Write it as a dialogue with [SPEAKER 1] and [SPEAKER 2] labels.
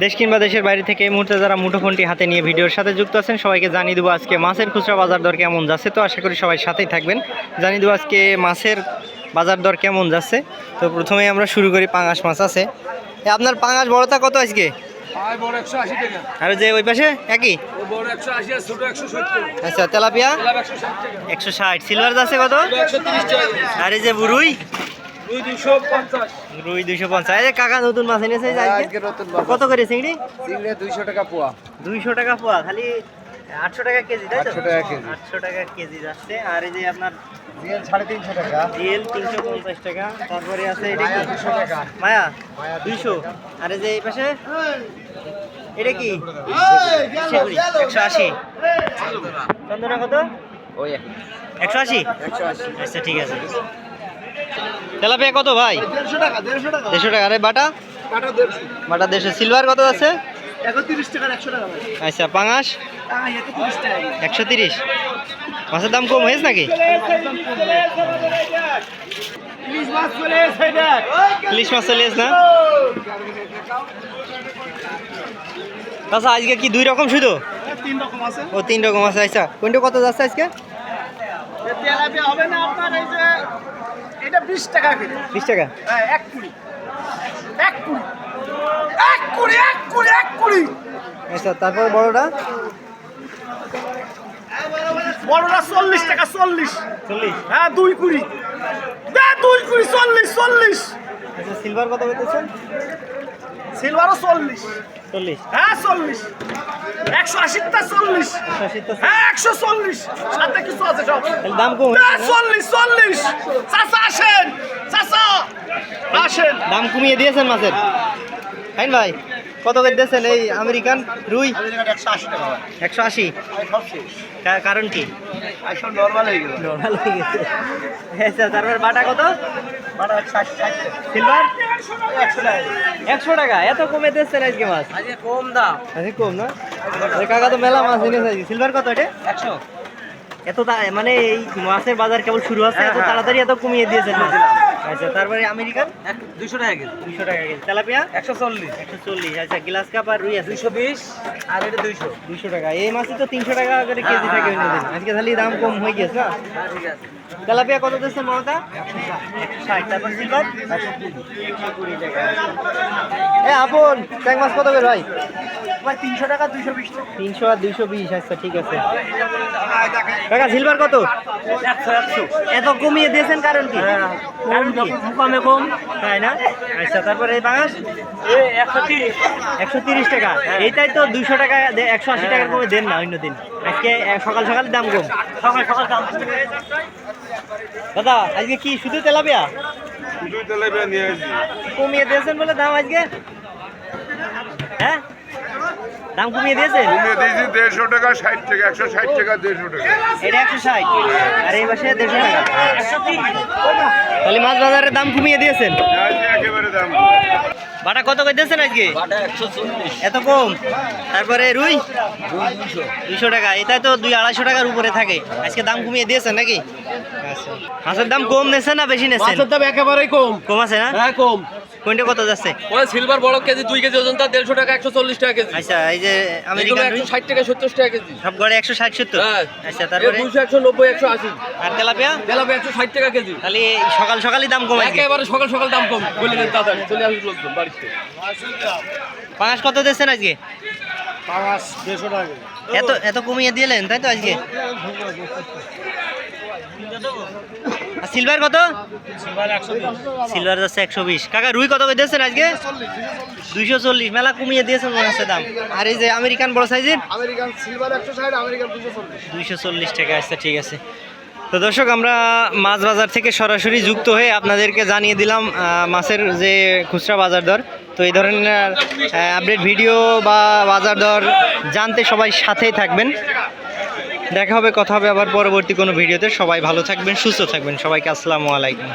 [SPEAKER 1] দেশ কিংবা দেশের বাইরে থেকে এই মুহূর্তে যারা মুঠোফোনটি হাতে নিয়ে ভিডিওর সাথে যুক্ত আছেন সবাইকে জানিয়ে দেবো আজকে মাছের খুচরা বাজার দর কেমন যাচ্ছে। তো আশা করি সবাই সাথেই থাকবেন। জানিয়ে দেবো আজকে মাছের বাজার দর কেমন যাচ্ছে। তো প্রথমে আমরা শুরু করি পাঙাশ মাছ আছে। এ, আপনার পাঙাশ বড়তা কত আজকে? আর যে ওই পাশে একই? আচ্ছা তেলাপিয়া?
[SPEAKER 2] একশো ষাট
[SPEAKER 1] সিলভার যাচ্ছে কত? আর এই যে বুরুই রুই দুইশো পঞ্চাশ। এই যে কাকা নতুন মাছ এনেছে কত করে চিংড়ি?
[SPEAKER 2] চিংড়ি দুইশো টাকা পোয়া।
[SPEAKER 1] দুইশো টাকা পোয়া খালি আটশো টাকা কেজি তাই তো?
[SPEAKER 2] 800 টাকা কেজি।
[SPEAKER 1] আটশো টাকা কেজি যাচ্ছে। আর এই যে আপনার
[SPEAKER 2] জিএল সাড়ে তিনশো টাকা।
[SPEAKER 1] জিএল তিনশো পঞ্চাশ টাকা। তারপরে আছে এটা কি?
[SPEAKER 2] দুশো টাকা।
[SPEAKER 1] মায়া দুইশো। আর এই যে এই পাশে? এটা কি? একশো আশি। চন্দনা কত?
[SPEAKER 2] ওই
[SPEAKER 1] একশো আশি?
[SPEAKER 2] একশো আশি।
[SPEAKER 1] আচ্ছা ঠিক আছে। তেলাপিয়া কত ভাই?
[SPEAKER 2] দেড়শো টাকা
[SPEAKER 1] আরে বাটা? বাটা দেড়শো। সিলভার কত আছে? আচ্ছা পাঙাশ?
[SPEAKER 2] একশো তিরিশ।
[SPEAKER 1] মাছের দাম কম হয়েছে নাকি?
[SPEAKER 2] ইলিশ মাছ চলে
[SPEAKER 1] না? আচ্ছা আজকে কি দুই রকম শুধু? ও তিন রকম আছে। আচ্ছা কোনটা কত যাচ্ছে আজকে?
[SPEAKER 2] হবে না আপনার এই যে এটা বিশ টাকা কেজি।
[SPEAKER 1] বিশ টাকা?
[SPEAKER 2] হ্যাঁ এক কুড়ি। এক কুড়ি। এক কুড়ি এক কুড়ি এক কুড়ি।
[SPEAKER 1] আচ্ছা তারপর বড়টা?
[SPEAKER 2] বড়টা চল্লিশ টাকা চল্লিশ।
[SPEAKER 1] চল্লিশ?
[SPEAKER 2] হ্যাঁ দুই কুড়ি। দুই কুড়ি চল্লিশ চল্লিশ।
[SPEAKER 1] আচ্ছা সিলভার কত করতেছেন
[SPEAKER 2] সিলভারও চল্লিশ।
[SPEAKER 1] চল্লিশ।
[SPEAKER 2] হ্যাঁ চল্লিশ। একশো আশিটা চল্লিশ। হ্যাঁ একশো চল্লিশ। সাথে কিছু আছে সব।
[SPEAKER 1] দাম কম
[SPEAKER 2] দে চল্লিশ চল্লিশ। আসেন। আসেন।
[SPEAKER 1] দাম কমিয়ে দিয়েছেন মাছের। ভাই। কত করে দিয়েছেন এই আমেরিকান রুই?
[SPEAKER 2] একশো আশি।
[SPEAKER 1] কারণ কি?
[SPEAKER 2] নর্মাল হয়ে গেল
[SPEAKER 1] নর্মাল হয়ে গেছে। আচ্ছা তারপর বাটা কত?
[SPEAKER 2] একশো টাকা
[SPEAKER 1] সিলভার
[SPEAKER 2] একশো টাকা।
[SPEAKER 1] এত কমে দিচ্ছেন আজকে মাছ?
[SPEAKER 2] কম দাম
[SPEAKER 1] আজকে কম না? কাকা তো মেলা মাছ এনেছে সিলভার কত এটা?
[SPEAKER 2] একশো।
[SPEAKER 1] এত মানে এই মাছের বাজার কেবল শুরু হচ্ছে এত। তাড়াতাড়ি এত কমিয়ে দিয়েছেন মাছ। আচ্ছা তারপরে আমেরিকান?
[SPEAKER 2] দুশো টাকা কেজি।
[SPEAKER 1] দুশো টাকা কেজি। তেলাপিয়া?
[SPEAKER 2] একশো চল্লিশ।
[SPEAKER 1] একশো চল্লিশ। আচ্ছা গ্লাস কাপ আর রুই আছে?
[SPEAKER 2] দুশো বিশ আর এটা দুইশো।
[SPEAKER 1] দুশো টাকা। এই মাছে তো তিনশো টাকা করে কেজি থাকে অন্যদিন আজকে খালি দাম কম হয়ে গেছে না?
[SPEAKER 2] ঠিক আছে।
[SPEAKER 1] তেলাপিয়া কত দিচ্ছেন বড়টা ষাট। তারপর সিলভার? একশো কুড়ি টাকা এ আপন ট্যাং মাছ কত বের ভাই?
[SPEAKER 2] ভাই তিনশো টাকা দুইশো বিশ
[SPEAKER 1] তিনশো আর দুইশো বিশ আচ্ছা ঠিক আছে। কাকা সিলভার কত?
[SPEAKER 2] একশো একশো।
[SPEAKER 1] এত কমিয়ে দিয়েছেন কারণ কি? কারণ কি?
[SPEAKER 2] কমে কম।
[SPEAKER 1] তাই না? আচ্ছা তারপরে এই
[SPEAKER 2] একশো তিরিশ।
[SPEAKER 1] একশো তিরিশ টাকা। এইটাই তো দুইশো টাকা একশো আশি টাকার কমে দেন না অন্য দিন। আজকে সকাল সকাল দাম কম।
[SPEAKER 2] সকাল সকাল দাম।
[SPEAKER 1] দাদা আজকে কি শুধু তেলাপিয়া?
[SPEAKER 3] নিয়ে
[SPEAKER 1] কমিয়ে দিয়েছেন বলে দাম আজকে? হ্যাঁ? দাম কমিয়ে দিয়েছেন?
[SPEAKER 3] কমিয়ে দিয়েছি দেড়শো টাকা ষাট টাকা একশো ষাট টাকা দেড়শো টাকা।
[SPEAKER 1] এটা একশো ষাট। আর এই পাশে দেড়শো টাকা। তাহলে মাছ বাজারের দাম কমিয়ে দিয়েছেন?
[SPEAKER 3] একেবারে দাম
[SPEAKER 1] বাটা কত করে দিয়েছেন আজকে এত কম। তারপরে রুই? দুইশো টাকা। এটাই তো দুই আড়াইশো টাকার উপরে থাকে। আজকে দাম কমিয়ে দিয়েছেন নাকি? আচ্ছা। মাছের দাম কম নেছেন না বেশি নেছেন?
[SPEAKER 2] মাছের দাম একেবারেই কম।
[SPEAKER 1] কম আছে না?
[SPEAKER 2] হ্যাঁ কম।
[SPEAKER 1] কোনটা কত যাচ্ছে?
[SPEAKER 2] ওই সিলভার বড় কেজি দুই কেজি ওজন তার দেড়শো টাকা একশো চল্লিশ টাকা কেজি।
[SPEAKER 1] আচ্ছা এই যে আমেরিকান
[SPEAKER 2] একশো ষাট টাকা সত্তর টাকা কেজি।
[SPEAKER 1] সব গড়ে একশো ষাট সত্তর?
[SPEAKER 2] হ্যাঁ।
[SPEAKER 1] আচ্ছা তারপরে?
[SPEAKER 2] দুশো একশো নব্বই একশো আশি।
[SPEAKER 1] আর তেলাপিয়া?
[SPEAKER 2] তেলাপি একশো ষাট টাকা কেজি।
[SPEAKER 1] তাহলে সকাল সকালই দাম কম
[SPEAKER 2] একেবারে সকাল সকাল দাম কম। বলে দেন দাদা চলে আসুন লোকজন বাড়িতে।
[SPEAKER 1] পাঁচ কত দিচ্ছেন আজকে?
[SPEAKER 2] পাঁচ দেড়শো টাকা
[SPEAKER 1] এত এত কমিয়ে দিলেন তাই তো আজকে? সিলভার কত? সিলভার যাচ্ছে একশো বিশ। কাকা রুই কত করে দিয়েছেন আজকে? দুইশো চল্লিশ। মেলা কমিয়ে দিয়েছেন মনে হচ্ছে দাম। আর এই যে আমেরিকান বড় সাইজের? দুইশো চল্লিশ। টাকা আচ্ছা ঠিক আছে। তো দর্শক আমরা মাছ বাজার থেকে সরাসরি যুক্ত হয়ে আপনাদেরকে জানিয়ে দিলাম মাছের যে খুচরা বাজার দর। তো এই ধরনের আপডেট ভিডিও বা বাজার দর জানতে সবাই সাথেই থাকবেন। দেখা হবে, কথা হবে আবার পরবর্তী কোনো ভিডিওতে। সবাই ভালো থাকবেন, সুস্থ থাকবেন। সবাইকে আসসালামু আলাইকুম।